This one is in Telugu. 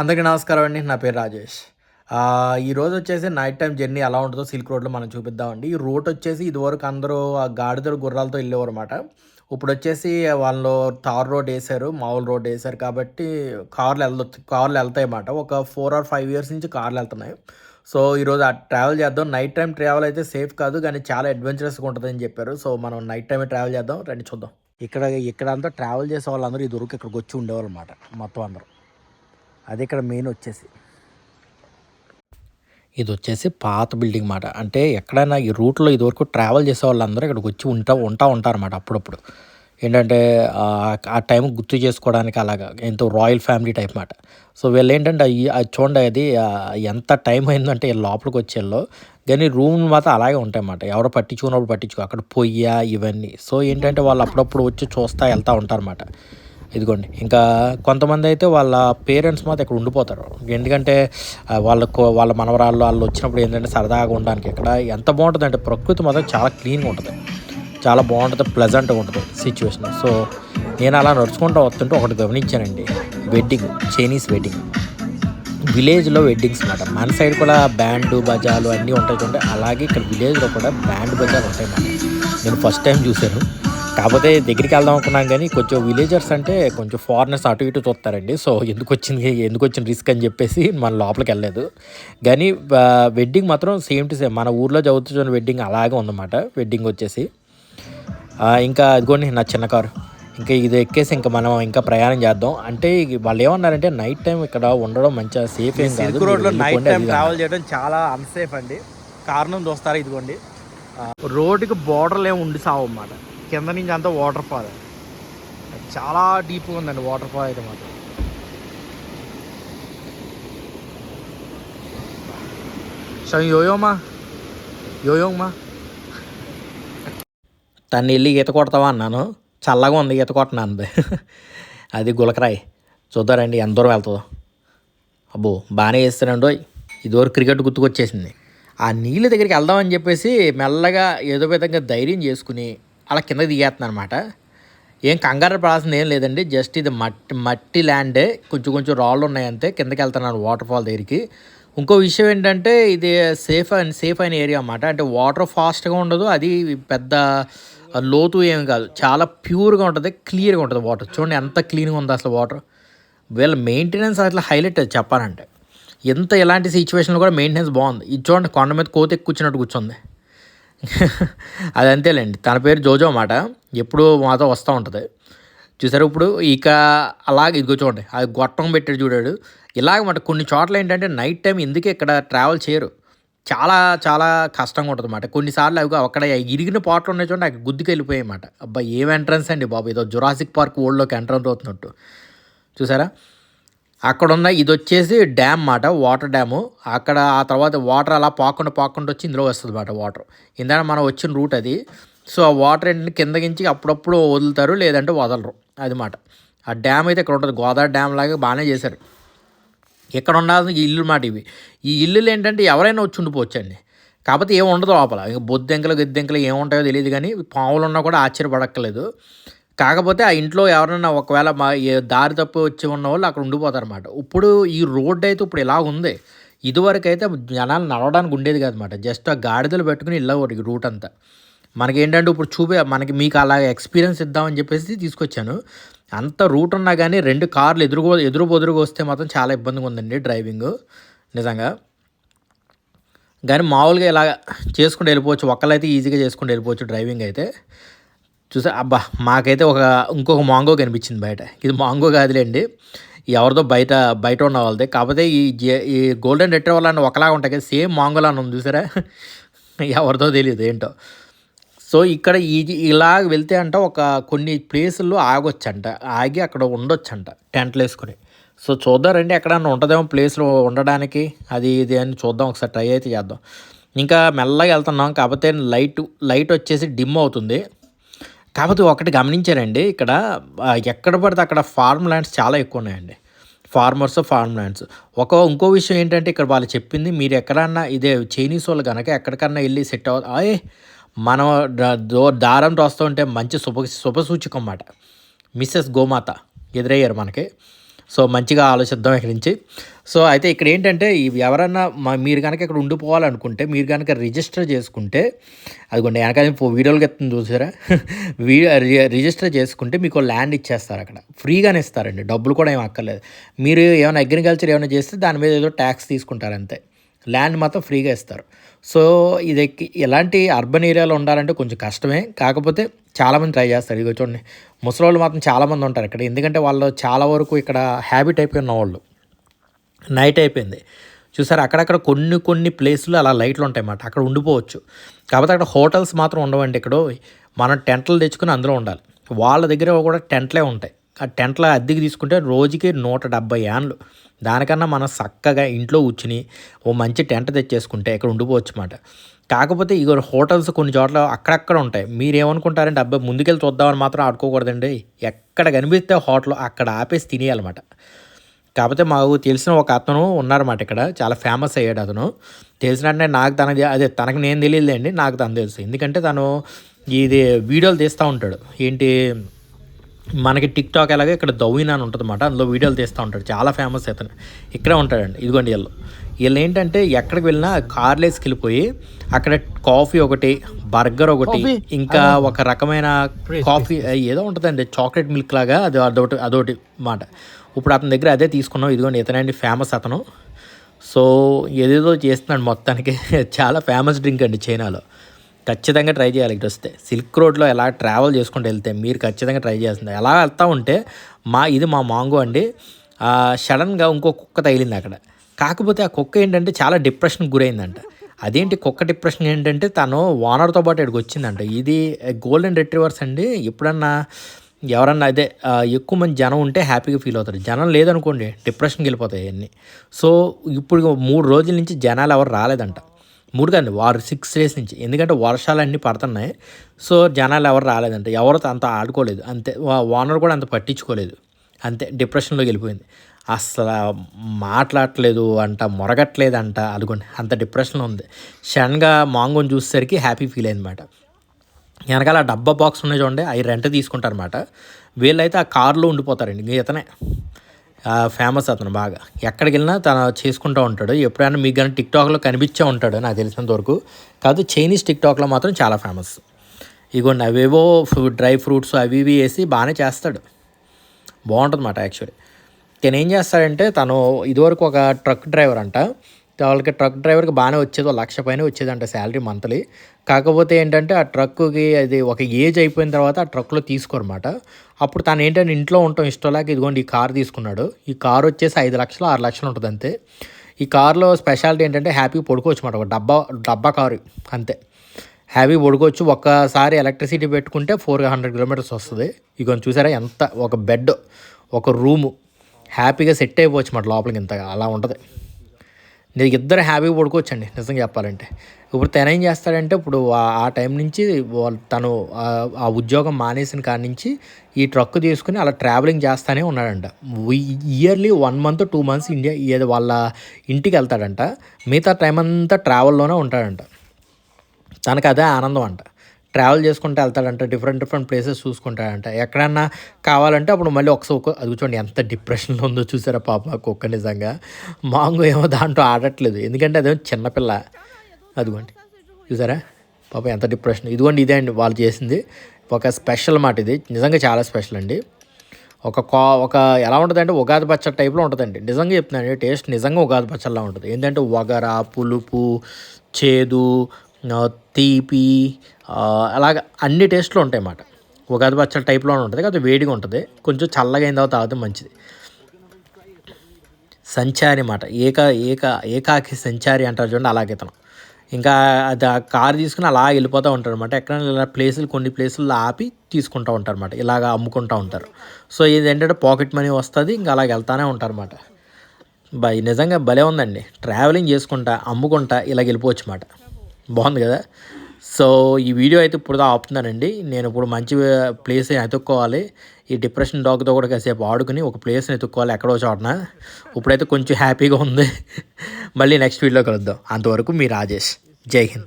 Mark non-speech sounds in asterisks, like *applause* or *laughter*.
అందరికీ నమస్కారం అండి. నా పేరు రాజేష్. ఈ రోజు వచ్చేసి నైట్ టైం జర్నీ ఎలా ఉంటుందో సిల్క్ రోడ్లో మనం చూపిద్దామండి. ఈ రూట్ వచ్చేసి ఇదివరకు అందరూ ఆ గాడిదలు గుర్రాలతో వెళ్ళేవారు అనమాట ఇప్పుడు వచ్చేసి వాళ్ళు తార్ రోడ్ వేశారు మామూలు రోడ్ వేశారు కాబట్టి కార్లు వెళ్ళొచ్చు కార్లు వెళ్తాయి అన్నమాట. ఒక ఫోర్ ఆర్ ఫైవ్ ఇయర్స్ నుంచి కార్లు వెళ్తున్నాయి. సో ఈరోజు ఆ ట్రావెల్ చేద్దాం. నైట్ టైం ట్రావెల్ అయితే సేఫ్ కాదు కానీ చాలా అడ్వెంచరస్గా ఉంటుందని చెప్పారు. సో మనం నైట్ టైమే ట్రావెల్ చేద్దాం. రండి చూద్దాం. ఇక్కడ ఇక్కడ అంతా ట్రావెల్ చేసే వాళ్ళందరూ ఇదివరకు ఇక్కడికి వచ్చి ఉండేవాళ్ళు అనమాట మొత్తం అందరూ. అది ఇక్కడ మెయిన్ వచ్చేసి. ఇది వచ్చేసి పాత బిల్డింగ్ మాట. అంటే ఎక్కడైనా ఈ రూట్లో ఇదివరకు ట్రావెల్ చేసే వాళ్ళందరూ ఇక్కడికి వచ్చి ఉంటా ఉంటా ఉంటారన్నమాట అప్పుడప్పుడు. ఏంటంటే ఆ- టైం గుర్తు చేసుకోవడానికి అలాగా ఎంతో రాయల్ ఫ్యామిలీ టైప్ మాట. సో వీళ్ళు ఏంటంటే అది చూడండి అది ఎంత టైం అయిందంటే వీళ్ళు లోపలికి వచ్చేళ్ళు. కానీ రూమ్ మాత్రం అలాగే ఉంటాయన్నమాట ఎవరు పట్టించుకున్నప్పుడు పట్టించుకో అక్కడ పొయ్య ఇవన్నీ. సో ఏంటంటే వాళ్ళు అప్పుడప్పుడు వచ్చి చూస్తూ వెళ్తూ ఉంటారన్నమాట ఇదిగోండి. ఇంకా కొంతమంది అయితే వాళ్ళ పేరెంట్స్ మాత్రం ఇక్కడ ఉండిపోతారు. ఎందుకంటే వాళ్ళకు వాళ్ళ మనవరాళ్ళు వాళ్ళు వచ్చినప్పుడు ఏంటంటే సరదాగా ఉండడానికి ఇక్కడ ఎంత బాగుంటుంది అంటే ప్రకృతి మాత్రం చాలా క్లీన్గా ఉంటుంది. చాలా బాగుంటుంది ప్లెజెంట్గా ఉంటుంది సిచ్యువేషన్ సో నేను అలా నడుచుకుంటూ వస్తుంటే ఒకటి గమనించానండి. వెడ్డింగ్ చైనీస్ వెడ్డింగ్ విలేజ్లో వెడ్డింగ్స్ అన్నమాట మన సైడ్ కూడా బ్యాండ్ బజాలు అన్నీ ఉంటాయి చూడండి. అలాగే ఇక్కడ విలేజ్లో కూడా బ్యాండ్ బజాలు ఉంటాయి నేను ఫస్ట్ టైం చూశాను. కాకపోతే దగ్గరికి వెళ్దాం అనుకున్నాను కానీ కొంచెం విలేజర్స్ అంటే కొంచెం ఫారినర్స్ అటు ఇటు చూస్తారండి. సో ఎందుకు వచ్చింది ఎందుకు వచ్చిన రిస్క్ అని చెప్పేసి మన లోపలికి వెళ్ళలేదు. కానీ వెడ్డింగ్ మాత్రం సేమ్ టు సేమ్ మన ఊర్లో చదువుతున్న వెడ్డింగ్ అలాగే ఉందన్నమాట. వెడ్డింగ్ వచ్చేసి. ఇంకా అదిగోండి నా చిన్న కారు. ఇంకా ఇది ఎక్కేసి ఇంకా మనం ఇంకా ప్రయాణం చేద్దాం. అంటే వాళ్ళు ఏమన్నారంటే నైట్ టైం ఇక్కడ ఉండడం మంచిగా సేఫ్ ఏం కాదు. రోడ్లో నైట్ టైం ట్రావెల్ చేయడం చాలా అన్సేఫ్ అండి. కారణం చూస్తారా ఇదిగోండి. రోడ్డుకి బార్డర్లు ఏమి ఉండి సావు అన్నమాట. కింద నుంచి అంతా వాటర్ ఫాల్ చాలా డీప్గా ఉందండి వాటర్ ఫాల్ అయితే మాత్రం. సో యోయోమా యోయోమా తను వెళ్ళి ఈత కొడతావా అన్నాను. చల్లగా ఉంది ఈత కొట్టినాను అది గులకరాయి. చూద్దారండి ఎంత దూరం వెళ్తుందో. అబ్బో బాగానే వేస్తానండో ఇదివరకు క్రికెట్ గుర్తుకొచ్చేసింది. ఆ నీళ్ళ దగ్గరికి వెళ్దామని చెప్పేసి మెల్లగా ఏదో విధంగా ధైర్యం చేసుకుని అలా కింద దిగేస్తున్నాను అనమాట ఏం కంగారు పడాల్సింది ఏం లేదండి. జస్ట్ ఇది మట్టి మట్టి ల్యాండే కొంచెం కొంచెం రాళ్ళు ఉన్నాయి అంతే కిందకి వెళ్తున్నాను వాటర్ ఫాల్ దగ్గరికి. ఇంకో విషయం ఏంటంటే ఇది సేఫ్ అండ్ సేఫ్ అయిన ఏరియా అన్నమాట. అంటే వాటర్ ఫాస్ట్గా ఉండదు అది పెద్ద లోతు ఏమి కాదు. చాలా ప్యూర్గా ఉంటుంది క్లియర్గా ఉంటుంది వాటర్. చూడండి ఎంత క్లీన్గా ఉంది అసలు వాటర్. వీళ్ళ మెయింటెనెన్స్ అట్లా హైలైట్ అది చెప్పాలంటే. ఎంత ఎలాంటి సిచ్యువేషన్లో కూడా మెయింటెనెన్స్ బాగుంది. ఇది చూడండి కొండ మీద కోత ఎక్కువ కూర్చున్నట్టు కూర్చుంది. *laughs* అదంతేలేండి. తన పేరు జోజో అన్నమాట. ఎప్పుడు మాతో వస్తూ ఉంటుంది. చూసారు ఇప్పుడు? ఇక అలాగే ఇదిగో చూడండి. అది గొట్టం పెట్టాడు చూడాడు. ఇలాగ మాట కొన్ని చోట్ల ఏంటంటే నైట్ టైం ఎందుకే ఇక్కడ ట్రావెల్ చేయరు? చాలా చాలా కష్టంగా ఉంటుంది అన్నమాట. కొన్నిసార్లు అవి అక్కడ ఇరిగిన పాటలు ఉన్నాయి చూడండి అక్కడ గుద్దుకు వెళ్ళిపోయాయి అన్నమాట. అబ్బా ఏం ఎంట్రన్స్ అండి బాబు. ఏదో జురాసిక్ పార్క్ ఓల్డ్లోకి ఎంట్రన్స్ అవుతున్నట్టు. చూసారా? అక్కడున్న ఇది వచ్చేసి డ్యామ్ మాట వాటర్ డ్యాము. అక్కడ ఆ తర్వాత వాటర్ అలా పాకుండా పాకుండా వచ్చి ఇందులో వస్తుంది అన్నమాట వాటర్. ఇందాక మనం వచ్చిన రూట్ అది. సో ఆ వాటర్ ఏంటంటే కిందకించి అప్పుడప్పుడు వదులుతారు లేదంటే వదలరు. అది మాట. ఆ డ్యామ్ అయితే ఇక్కడ ఉంటుంది. గోదావరి డ్యామ్ లాగా బాగానే చేశారు. ఇక్కడ ఉండాల్సిన ఈ ఇల్లు మాట ఇవి. ఈ ఇల్లులు ఏంటంటే ఎవరైనా వచ్చి ఉండిపోవచ్చండి. కాకపోతే ఏమి ఉండదు లోపల. ఇంకా బొద్దెంకలు గిద్దెంకలు ఏముంటాయో తెలియదు కానీ పాములు ఉన్నా కూడా ఆశ్చర్యపడక్కర్లేదు. కాకపోతే ఆ ఇంట్లో ఎవరైనా ఒకవేళ మా దారి తప్పు వచ్చి ఉన్న వాళ్ళు అక్కడ ఉండిపోతారన్నమాట. ఇప్పుడు ఈ రోడ్డు అయితే ఇప్పుడు ఇలా ఉంది. ఇదివరకు అయితే జనాలు నడవడానికి ఉండేది కాదనమాట జస్ట్ ఆ గాడిదలు పెట్టుకుని వెళ్ళేవారు రూట్ అంతా. మనకి ఏంటంటే ఇప్పుడు చూపే మనకి మీకు అలా ఎక్స్పీరియన్స్ ఇద్దామని చెప్పేసి తీసుకొచ్చాను. అంత రూట్ ఉన్నా కానీ రెండు కార్లు ఎదురుగో ఎదురు బొదురుగా వస్తే మాత్రం చాలా ఇబ్బందిగా ఉందండి డ్రైవింగ్. నిజంగా. కానీ మామూలుగా ఇలా చేసుకుంటూ వెళ్ళిపోవచ్చు. ఒక్కలైతే ఈజీగా చేసుకుంటూ వెళ్ళిపోవచ్చు డ్రైవింగ్ అయితే. చూసా అబ్బా మాకైతే ఒక ఇంకొక మాంగో కనిపించింది బయట. ఇది మాంగో కాదులేండి. ఎవరిదో బయట బయట ఉన్న వాళ్ళది. కాకపోతే ఈ జే ఈ గోల్డెన్ రెట్రీవర్ అని ఒకలాగా ఉంటాయి కదా సేమ్ మాంగోలా అని ఉంది చూసారా? ఎవరిదో తెలియదు ఏంటో. సో ఇక్కడ ఈ ఇలా వెళ్తే అంట ఒక కొన్ని ప్లేసుల్లో ఆగొచ్చంట. ఆగి అక్కడ ఉండొచ్చంట టెంట్లు వేసుకొని. సో చూద్దారండి ఎక్కడన్నా ఉంటుందేమో ప్లేస్లో ఉండడానికి. అది ఇది అని చూద్దాం ఒకసారి ట్రై అయితే చేద్దాం. ఇంకా మెల్లగా వెళ్తున్నాం కాకపోతే లైట్ లైట్ వచ్చేసి డిమ్ అవుతుంది. కాకపోతే ఒకటి గమనించారండి ఇక్కడ ఎక్కడ పడితే అక్కడ ఫార్మ్ ల్యాండ్స్ చాలా ఎక్కువ ఉన్నాయండి. Farmers farm lands. ఒక ఇంకో విషయం ఏంటంటే ఇక్కడ వాళ్ళు చెప్పింది మీరు ఎక్కడన్నా ఇదే చైనీస్ వాళ్ళు కనుక ఎక్కడికన్నా వెళ్ళి సెట్ అవ మనం దో- దారం రాస్తూ ఉంటే మంచి శుభ శుభసూచకం అన్నమాట. మిస్సెస్ గోమాత ఎదురయ్యారు మనకి. సో మంచిగా ఆలోచిద్దాం ఇక్కడి నుంచి. సో అయితే ఇక్కడ ఏంటంటే ఇవి ఎవరన్నా మీరు కనుక ఇక్కడ ఉండిపోవాలనుకుంటే మీరు కనుక రిజిస్టర్ చేసుకుంటే అదిగోండి వెనకాల వీడియోలు ఎత్తుంది చూసారా? *laughs* వీ రిజిస్టర్ చేసుకుంటే మీకు ల్యాండ్ ఇచ్చేస్తారు అక్కడ. ఫ్రీగానే ఇస్తారండి డబ్బులు కూడా ఏం అక్కర్లేదు. మీరు ఏమైనా అగ్రికల్చర్ ఏమైనా చేస్తే దాని మీద ఏదో ట్యాక్స్ తీసుకుంటారు అంతే. ల్యాండ్ మాత్రం ఫ్రీగా ఇస్తారు. సో ఇది ఎక్కి- ఎలాంటి అర్బన్ ఏరియాలో ఉండాలంటే కొంచెం కష్టమే. కాకపోతే చాలామంది ట్రై చేస్తారు. ఇదిగో చూడండి. ముసలోళ్ళు మాత్రం చాలామంది ఉంటారు ఇక్కడ. ఎందుకంటే వాళ్ళు చాలా వరకు ఇక్కడ హ్యాబిట్ అయిపోయి ఉన్న వాళ్ళు నైట్ అయిపోయింది. చూసారు? అక్కడక్కడ కొన్ని కొన్ని ప్లేసులు అలా లైట్లు ఉంటాయి అన్నమాట. అక్కడ ఉండిపోవచ్చు. కాకపోతే అక్కడ హోటల్స్ మాత్రం ఉండవండి ఇక్కడ. మనం టెంట్లు తెచ్చుకుని అందులో ఉండాలి. వాళ్ళ దగ్గర కూడా టెంట్లే ఉంటాయి. ఆ టెంట్ల అద్దెకి తీసుకుంటే రోజుకి నూట డెబ్బై యాన్లు. దానికన్నా మనం చక్కగా ఇంట్లో కూర్చుని ఓ మంచి టెంట్ తెచ్చేసుకుంటే ఇక్కడ ఉండిపోవచ్చు అన్నమాట కాకపోతే ఇగో హోటల్స్ కొన్ని చోట్ల అక్కడక్కడ ఉంటాయి. మీరేమనుకుంటారంటే అబ్బాయి ముందుకెళ్ళి చూద్దామని మాత్రం ఆడుకోకూడదండి. ఎక్కడ కనిపిస్తే హోటల్ అక్కడ ఆపేసి తినేయాలన్నమాట. కాకపోతే మాకు తెలిసిన ఒక అతను ఉన్నారన్నమాట ఇక్కడ. చాలా ఫేమస్ అయ్యాడు అతను. తెలిసినట్టే నాకు తనది అదే తనకు నేను తెలియదులేండి నాకు తను తెలుసు. ఎందుకంటే తను ఇది వీడియోలు తీస్తూ ఉంటాడు. ఏంటి మనకి టిక్ టాక్ ఎలాగే ఇక్కడ దౌయిన్ అని ఉంటుంది అనమాట అందులో వీడియోలు తీస్తూ ఉంటాడు. చాలా ఫేమస్ అతను ఇక్కడే ఉంటాడండి. ఇదిగోండి వీళ్ళు. వీళ్ళు ఏంటంటే ఎక్కడికి వెళ్ళినా కార్లు వేసుకెళ్ళిపోయి అక్కడ కాఫీ ఒకటి బర్గర్ ఒకటి ఇంకా ఒక రకమైన కాఫీ ఏదో ఉంటుందండి. చాక్లెట్ మిల్క్ లాగా అది అదొకటి అదొకటి మాట. ఇప్పుడు అతని దగ్గర అదే తీసుకున్నాం. ఇదిగోండి ఇతనండి ఫేమస్ అతను. సో ఏదేదో చేస్తున్నాడు మొత్తానికి. *laughs* చాలా ఫేమస్ డ్రింక్ అండి చైనాలో. ఖచ్చితంగా ట్రై చేయాలి ఇటు వస్తే. సిల్క్ రోడ్లో ఎలా ట్రావెల్ చేసుకుంటూ వెళ్తే మీరు ఖచ్చితంగా ట్రై చేస్తుంది ఎలా వెళ్తూ ఉంటే మా ఇది మా మాంగో అండి. సడన్గా ఇంకో కుక్క తగిలింది అక్కడ. కాకపోతే ఆ కుక్క ఏంటంటే చాలా డిప్రెషన్కి గురైందంట. అదేంటి కుక్క డిప్రెషన్ ఏంటంటే తను ఓనర్తో పాటు ఇక్కడికి వచ్చిందంట. ఇది గోల్డెన్ రిట్రీవర్స్ అండి. ఎప్పుడన్నా ఎవరన్నా అదే ఎక్కువ మంది జనం ఉంటే హ్యాపీగా ఫీల్ అవుతారు. జనం లేదనుకోండి డిప్రెషన్కి వెళ్ళిపోతాయి అన్నీ సో ఇప్పుడు మూడు రోజుల నుంచి జనాలు ఎవరు రాలేదంట. మూడు వారు సిక్స్ డేస్ నుంచి. ఎందుకంటే వర్షాలు అన్నీ పడుతున్నాయి. సో జనాలు ఎవరు రాలేదంట. ఎవరు అంత ఆడుకోలేదు. అంతే ఓనర్ కూడా అంత పట్టించుకోలేదు. అంతే డిప్రెషన్లోకి వెళ్ళిపోయింది. అసలు మాట్లాడట్లేదు అంట మొరగట్లేదు అంట అదిగోండి అంత డిప్రెషన్లో ఉంది. సడన్గా మాంగోని చూసేసరికి హ్యాపీ ఫీల్ అయిందన్నమాట. వెనకాల ఆ డబ్బా బాక్స్ ఉన్నాయి చూడండి అవి రెంట్ తీసుకుంటారన్నమాట. వీళ్ళైతే ఆ కార్లో ఉండిపోతారండి ఇతనే. ఫేమస్ అతను బాగా. ఎక్కడికి వెళ్ళినా తను చేసుకుంటూ ఉంటాడు. ఎప్పుడైనా మీకు కానీ టిక్టాక్లో కనిపించే ఉంటాడు నాకు తెలిసినంత వరకు. కాదు చైనీస్ టిక్టాక్లో మాత్రం చాలా ఫేమస్ ఇగోండి అవేవో డ్రై ఫ్రూట్స్ అవి ఇవి వేసి బాగానే చేస్తాడు. బాగుంటుంది మాట యాక్చువల్లీ తను ఏం చేస్తాడంటే తను ఇదివరకు ఒక ట్రక్ డ్రైవర్ అంట. వాళ్ళకి ట్రక్ డ్రైవర్కి బాగానే వచ్చేది ఒక లక్ష పైన వచ్చేదంట శాలరీ మంత్లీ. కాకపోతే ఏంటంటే ఆ ట్రక్కి అది ఒక ఏజ్ అయిపోయిన తర్వాత ఆ ట్రక్లో తీసుకోరమాట అప్పుడు తను ఏంటంటే ఇంట్లో ఉండటం లేక ఇదిగోండి ఈ కార్ తీసుకున్నాడు. ఈ కార్ వచ్చేసి ఐదు లక్షలు ఆరు లక్షలు ఉంటుంది అంతే. ఈ కార్లో స్పెషాలిటీ ఏంటంటే హ్యాపీ పడుకోవచ్చు మాట ఒక డబ్బా డబ్బా కారు అంతే. హ్యాపీ పడుకోవచ్చు. ఒక్కసారి ఎలక్ట్రిసిటీ పెట్టుకుంటే ఫోర్ హండ్రెడ్ కిలోమీటర్స్ వస్తుంది. ఇక చూసారా ఎంత ఒక బెడ్ ఒక రూము. హ్యాపీగా సెట్ అయిపోవచ్చు మాట లోపలికి ఇంత అలా ఉంటుంది. నేను ఇద్దరు హ్యాపీగా పడుకోవచ్చండి నిజంగా చెప్పాలంటే. ఇప్పుడు తన ఏం చేస్తాడంటే ఇప్పుడు ఆ- టైం నుంచి వాళ్ళు తను ఆ- ఆ ఉద్యోగం మానేసిన కాడి నుంచి ఈ ట్రక్ తీసుకుని అలా ట్రావెలింగ్ చేస్తానే ఉన్నాడంట. Yearly one month two months India ఏదో వాళ్ళ ఇంటికి వెళ్తాడంట. మిగతా టైం అంతా ట్రావెల్లోనే ఉంటాడంట. తనకు అదే ఆనందం అంట. ట్రావెల్ చేసుకుంటూ వెళ్తాడంట డిఫరెంట్ డిఫరెంట్ ప్లేసెస్ చూసుకుంటాడంట. ఎక్కడన్నా కావాలంటే అప్పుడు మళ్ళీ ఒకసారి ఒక అది చూడండి ఎంత డిప్రెషన్లో ఉందో చూసారా పాప ఆ కుక్క నిజంగా. మాంగో ఏమో దాంట్లో ఆడట్లేదు. ఎందుకంటే అదేమో చిన్నపిల్ల అదిగోండి. చూసారా? పాప ఎంత డిప్రెషన్. ఇదిగోండి ఇదే అండి వాళ్ళు చేసింది. ఒక స్పెషల్ మాట ఇది. నిజంగా చాలా స్పెషల్ అండి. ఒక కా ఒక ఎలా ఉంటుందంటే ఉగాది పచ్చడి టైప్లో ఉంటుందండి. నిజంగా చెప్తున్నాను టేస్ట్ నిజంగా ఉగాది పచ్చడిలా ఉంటుంది. ఏంటంటే వగర పులుపు చేదు తీపి అలాగ అన్ని టేస్ట్లు ఉంటాయి అన్నమాట. ఉగాది పచ్చడి టైప్లో ఉంటుంది కాకపోతే వేడిగా ఉంటుంది. కొంచెం చల్లగా అయిన తర్వాత తాగితే మంచిది. సంచారి మాట ఏక ఏక ఏకాకి సంచారి అంటారు చూడండి అలాగే తను ఇంకా అది కార్ కారు తీసుకుని అలా వెళ్ళిపోతూ ఉంటారు అనమాట ఎక్కడైనా ఇలా ప్లేసులు కొన్ని ప్లేసుల్లో ఆపి తీసుకుంటూ ఉంటారు అనమాట ఇలాగ అమ్ముకుంటూ ఉంటారు. సో ఇది ఏంటంటే పాకెట్ మనీ వస్తుంది ఇంకా అలాగ వెళ్తానే ఉంటారు అనమాట బా నిజంగా భలే ఉందండి. ట్రావెలింగ్ చేసుకుంటా అమ్ముకుంటా ఇలా వెళ్ళిపోవచ్చు అన్నమాట. బాగుంది కదా. సో ఈ వీడియో అయితే ఇప్పుడు దా ఆపుతున్నానండి. నేను ఇప్పుడు మంచి ప్లేస్ ఎత్తుక్కోవాలి. ఈ డిప్రెషన్ డాగ్తో కూడా కాసేపు ఆడుకుని ఒక ప్లేస్ని ఎత్తుక్కోవాలి ఎక్కడో చోటన. ఇప్పుడైతే కొంచెం హ్యాపీగా ఉంది. మళ్ళీ నెక్స్ట్ వీడియో కలుద్దాం. అంతవరకు మీ రాజేష్. జై హింద్.